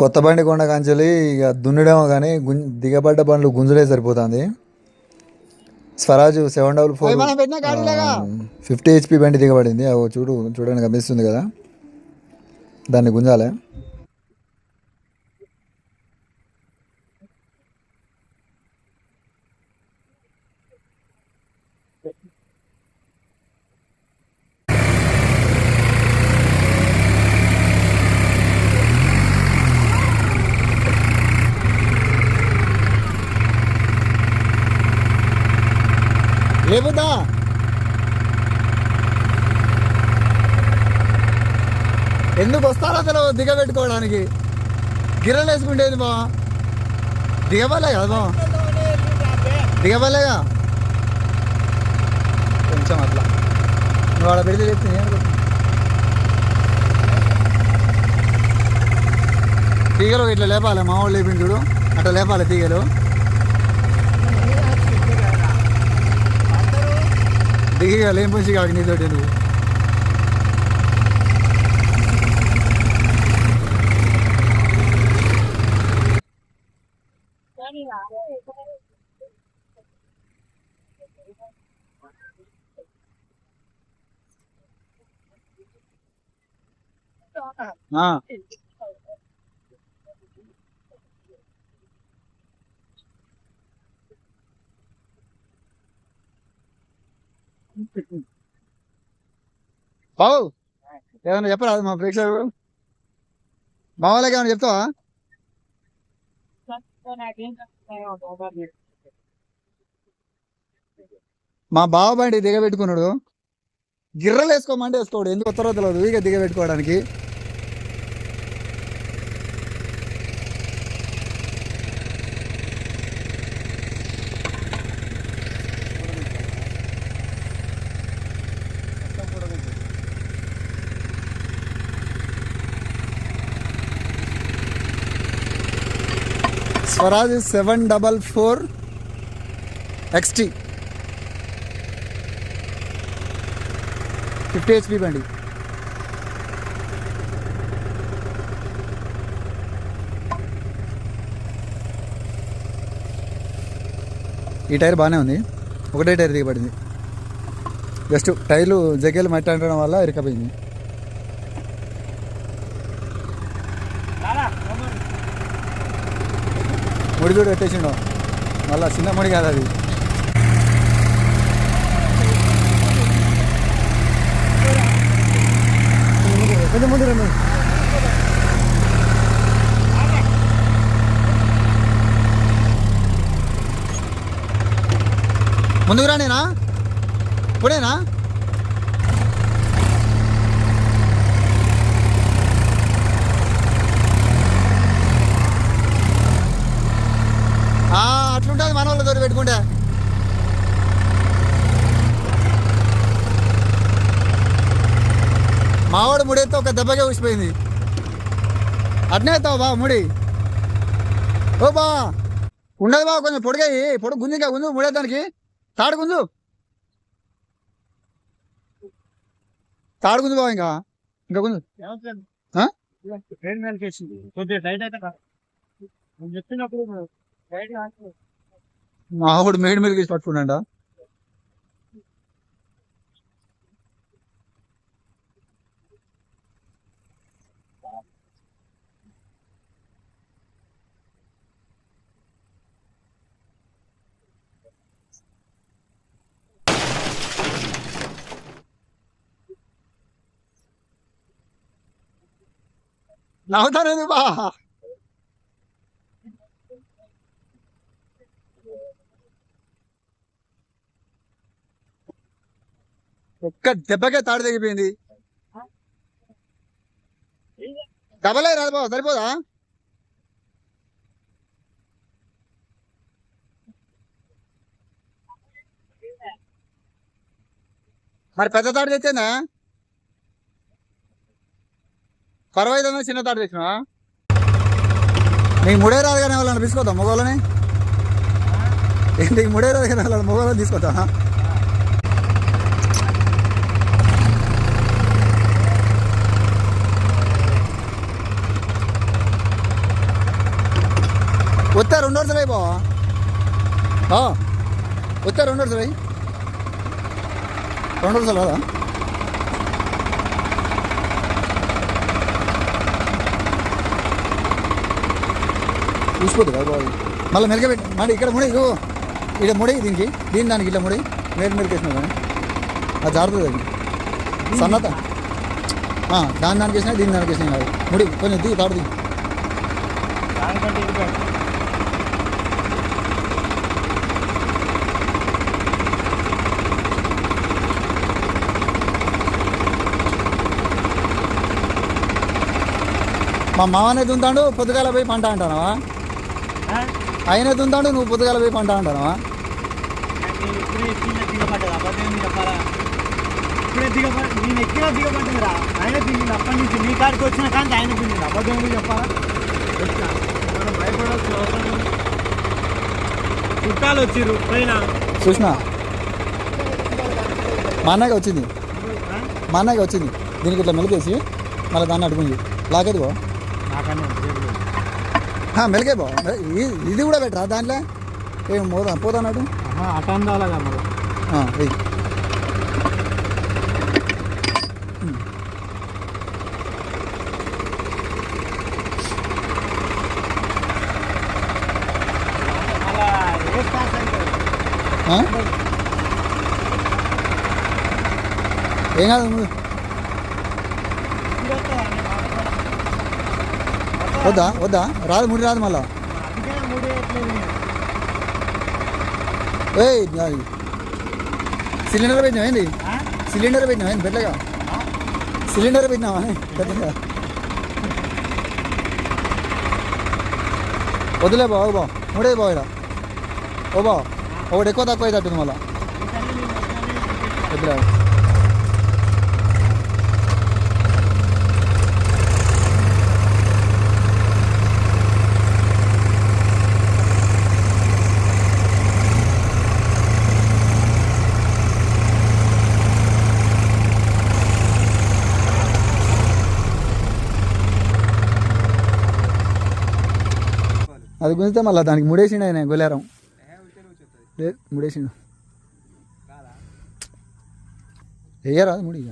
కొత్త బండి కొండ కాంచెలి ఇక దున్నడేమో కానీ గుం దిగబడ్డ బండ్లు గుంజుడే సరిపోతుంది. Swaraj seven double four fifty HP బండి దిగబడింది. అవి చూడు చూడండి కనిపిస్తుంది కదా. దాన్ని గుంజాలి. లేపుద్దా ఎందుకు వస్తారో అసలు దిగబెట్టుకోవడానికి? గిర్రలు వేసుకుంటేది బా దిగబలే కదా బా దిగబలేగా కొంచెం అట్లా. నువ్వు అలా పెడితే చెప్తే నేను తీగలు ఇట్లా లేపాలి మా వాళ్ళు లేపించుడు అట్లా లేపాలి తీగలు. ਦੇਖੀ ਗੱਲ ਇਹ ਪੁੱਛੀ ਗਾਗ ਨਹੀਂ ਤੁਹਾਡੇ ਨੂੰ हाँ బావు ఏమన్నా చెప్పరా మా ప్రేక్షకులు? మా వాళ్ళకి ఏమైనా చెప్తావా? మా బావ బండి దిగబెట్టుకున్నాడు. గిర్రలు వేసుకోమంటే వేసుకోడు. ఎందుకు వస్తారో తెలియదు ఇక దిగబెట్టుకోవడానికి. Swaraj seven double four XT fifty HP బండి ఈ టైర్ బాగానే ఉంది. ఒకటే టైర్ దిగబడింది. జస్ట్ టైర్లు జగ్గలు మట్టి అంటడం వల్ల ఇరకపోయింది ముడి పెట్టేసిండు. మళ్ళా చిన్న ముడి కాదు అది. కొంచెం ముందు రండి. ముందుకు రానేనా? ఇప్పుడేనా? వాళ్ళతో మావాడు ముడేస్తే ఒక దెబ్బగా ఊసిపోయింది. అట్నే అవుతావు బా ముడి? ఓ బా ఉండదు బా కొంచెం పొడిగాయి. పొడుగు గుంజు ఇంకా గుంజు ముడేదానికి తాడు గుంజు. తాడు గుంజు బా ఇంకా. ఇంకా గుంజు. చెప్తున్నప్పుడు మావాడు మేడి మీద తీసి పట్టుకున్నాడా నవ్వుతానేది బా? ఒక్క దెబ్బకే తాడు తెగిపోయింది. డబలే రాదు బాబు సరిపోదా? మరి పెద్ద తాడు తెచ్చిందా? పర్వాలేదన్నా చిన్న తాడు తెచ్చినా నీకు ముడే రాదు కానీ వాళ్ళని తీసుకోద్దాం మగవాళ్ళని ఏంటి ముడే రాదు కానీ వాళ్ళని మగవాళ్ళని తీసుకొద్దాం ఉత్తా రెండు వరుసలు అయి బావా. ఉత్తా రెండు వరుసలు అయి. రెండు వరుసలు కదా చూసిపోద్దు కదా బాబు మళ్ళీ మెరగబెట్టి మళ్ళీ ఇక్కడ ముడి ఇగో ఇక్కడ ముడి దీనికి దీని దానికి ఇట్లా ముడి మేరు మెరికేసిన కానీ అది జారుతుంది అది సన్నత. దాని దానికి వేసినా దీని దానికి వేసినా కాదు ముడి కొంచెం దిగి తాడు దిగి. మా మామనే దుంతాడు పొద్దుగాల పోయి పంట అంటానవా? ఆయన దుంతాడు నువ్వు పొద్దుగాల పోయి పంట అంటానవా. చుట్టాలు వచ్చిర్రు పైన చూసినా మా అన్నగా వచ్చింది? మా అన్నగా వచ్చింది. దీనికి ఇట్లా మెలికేసి మళ్ళీ దాన్ని అడుగుంది లాగేది బా నాకన్నా తెలియదు. మెలికే బా ఇ- ఇది కూడా పెట్టరా దాంట్లో? ఏం పోదా పోతానాడు? ఆహా, అటు అందాలగా మరి. వెయ్యి? ఏం కాదు వద్దా వద్దా? రాదు ముడి రాదు మళ్ళా. ఏయ్ సిలిండర్ పెట్టినా ఏంది? సిలిండర్ పెట్టినా ఏంది? పెట్టలేగా సిలిండర్ పెట్టినావా? పెద్దగా వదిలే బావు బావు. మూడే బావు ఇలా ఓ బావు. ఒకటి ఎక్కువ తక్కువ అవుతుంది మళ్ళా. అందుకని వదిలే అది గుంజితే మళ్ళీ దానికి ముడేసిండు ఆయన గొలేరం లేదు ముడేసిండు. వేయరా ముడి ఇక.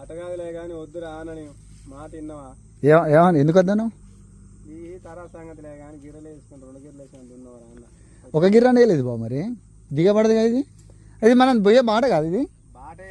అటగాదులే కానీ వద్దురా అని మాట విన్నావా ఏమని ఎందుకు వద్దాను? ఈ తరా సంగతిలే కానీ గిర్రలు వేసుకుని రెండు గిర్రలు వేసుకుని దున్నవారా అన్న. ఒక గిర్రాన్ని వేయలేదు బాబు మరి. దిగబడదు కదా ఇది? ఇది మనం పోయే బాట కాదు ఇది? బాటే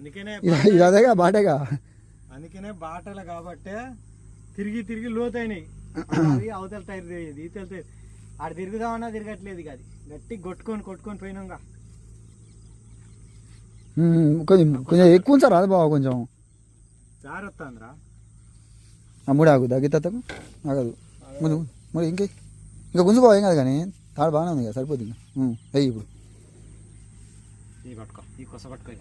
ఇది అదేగా బాటేగా? అందుకనే బాటలు కాబట్టే తిరిగి తిరిగి లోతైనాయి. అవతల టైర్ ఇది ఇతల టైర్. ఆడ తిరుగుదామన్నా తిరగట్లేదు అది. గట్టి కొట్టుకొని కొట్టుకొని పోయినాగా. కొంచెం కొంచెం ఎక్కువ ఉంచారు అది బాబు కొంచెం? జాగ్రత్త అందరా ఆ ముడి ఆగు దగ్గితకు ఆగదు. ముందు మరి ఇంకే. ఇంకా గుంజుకో ఏం కాదు కానీ తాడు బాగానే ఉంది కదా సరిపోతుంది. వెయ్యి ఇప్పుడు. ఈ పట్టుకో ఈ కొస పట్టుకో.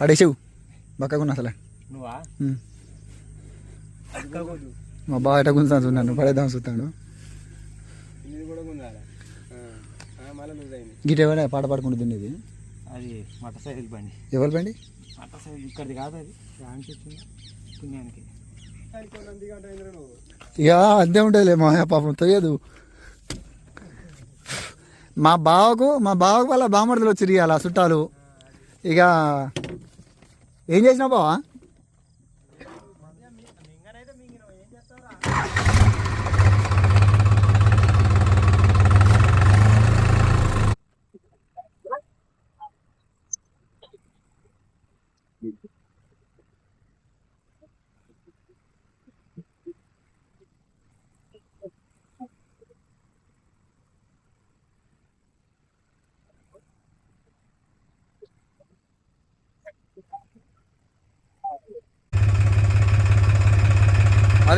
పడేసావు బక్కకున్నా అసలే. మా బాగా ఎట్లా గుంజుతాను చూడాను పడేద్దాం చూస్తాడు. గిట ఎవడే పాట పాడుకుంటూ తినేది? అది సైకిల్ బండి. ఎవరు బండి? మట సైకిల్ ఇక్కడిది కాదు అది. దానికి వచ్చింది. పుణ్యానికి ఇక అంతే ఉంటుందిలే మా పాపం తొయ్యదు మా బావకు మా బావకు వాళ్ళ బామర్దులు వచ్చి అలా చుట్టాలు. ఇక ఏం చేసినావు బావా?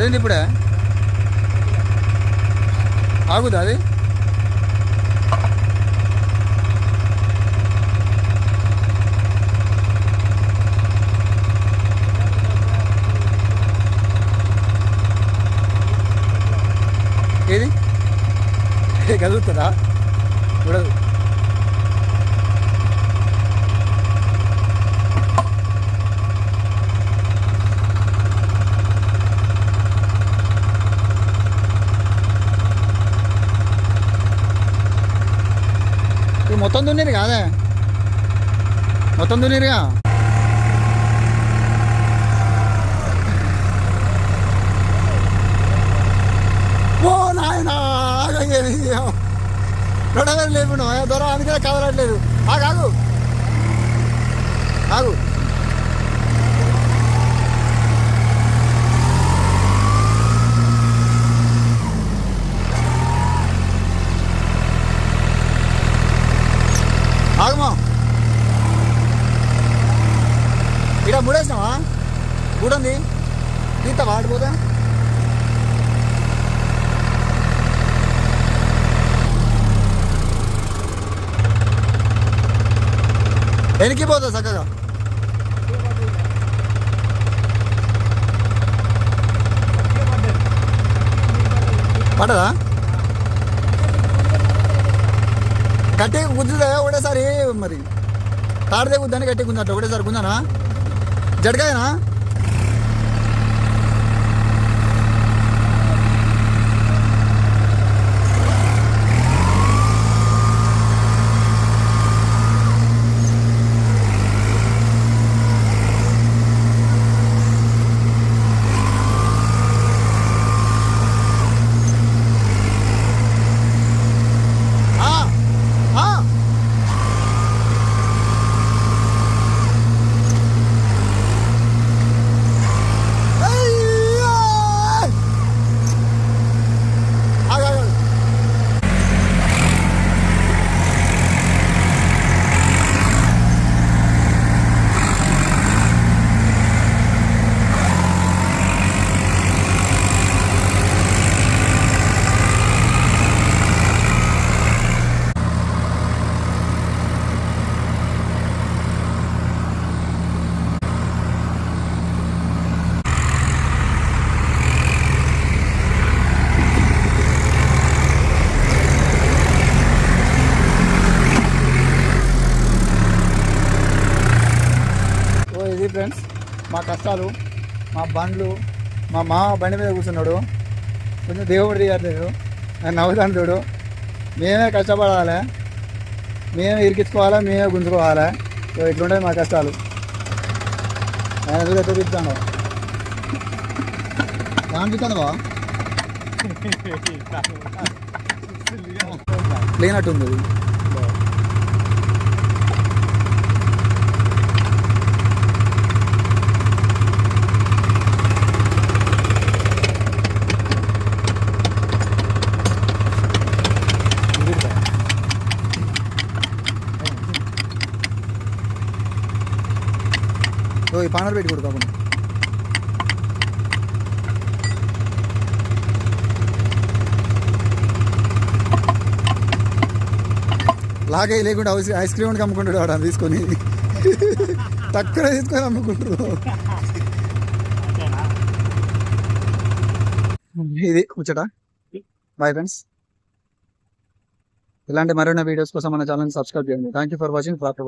అదేంటి ఇప్పుడే? ఆగుదా అది? ఏది? కదులుతుందా చూడదు. మొత్తం దున్నీరు కాదే? మొత్తం దున్నీరుగా ఓ నాయనా రొడవేరు లేకుండా దూరం అందుకే కదలట్లేదు. ఆగు ఆగు. ఆగు ఆగమా ఇక్కడ ముడేసినావా కూడుంది తీత వాడిపోతా వెనక్కి పోతా చక్కగా పడదా గట్టి గుద్దుదా ఒకటేసారి మరి తాడితే గుద్దని గట్టి గుంజట ఒకటేసారి గుంజనా జడకాయనా ఆ, ఆ. అయ్యా! ఆగు, ఆగు, ఆగు. ఓ ఇది ఫ్రెండ్స్ మా కష్టాలు మా బండ్లు మా మామ బండి మీద కూర్చున్నాడు. కొంచెం దేవుడు తీయట్లేదు. ఆయన నవ్వుతాను చూడు. మేమే కష్టపడాలి. మేమే ఇరికించుకోవాలా మేమే గుంజుకోవాలి. సో ఇట్లుంటాయి మా కష్టాలు. ఆయన చూడు ఏమనిపిస్తుంది బా లేనట్టుంది. కార్నర్ ఓ ఈ పెట్టి కొడుకు అప్పుడు లాగే లేకుండా ఐస్ ఐస్ క్రీమ్ అమ్ముకుంటాడు వాడు తీసుకొని. తక్కువ తీసుకొని అమ్ముకుంటారు ఇది ముచ్చట. బాయ్ ఫ్రెండ్స్ ఇలాంటి మరిన్న వీడియోస్ కోసం మన ఛానల్ సబ్స్క్రైబ్ చేయండి. Thank you for watching proper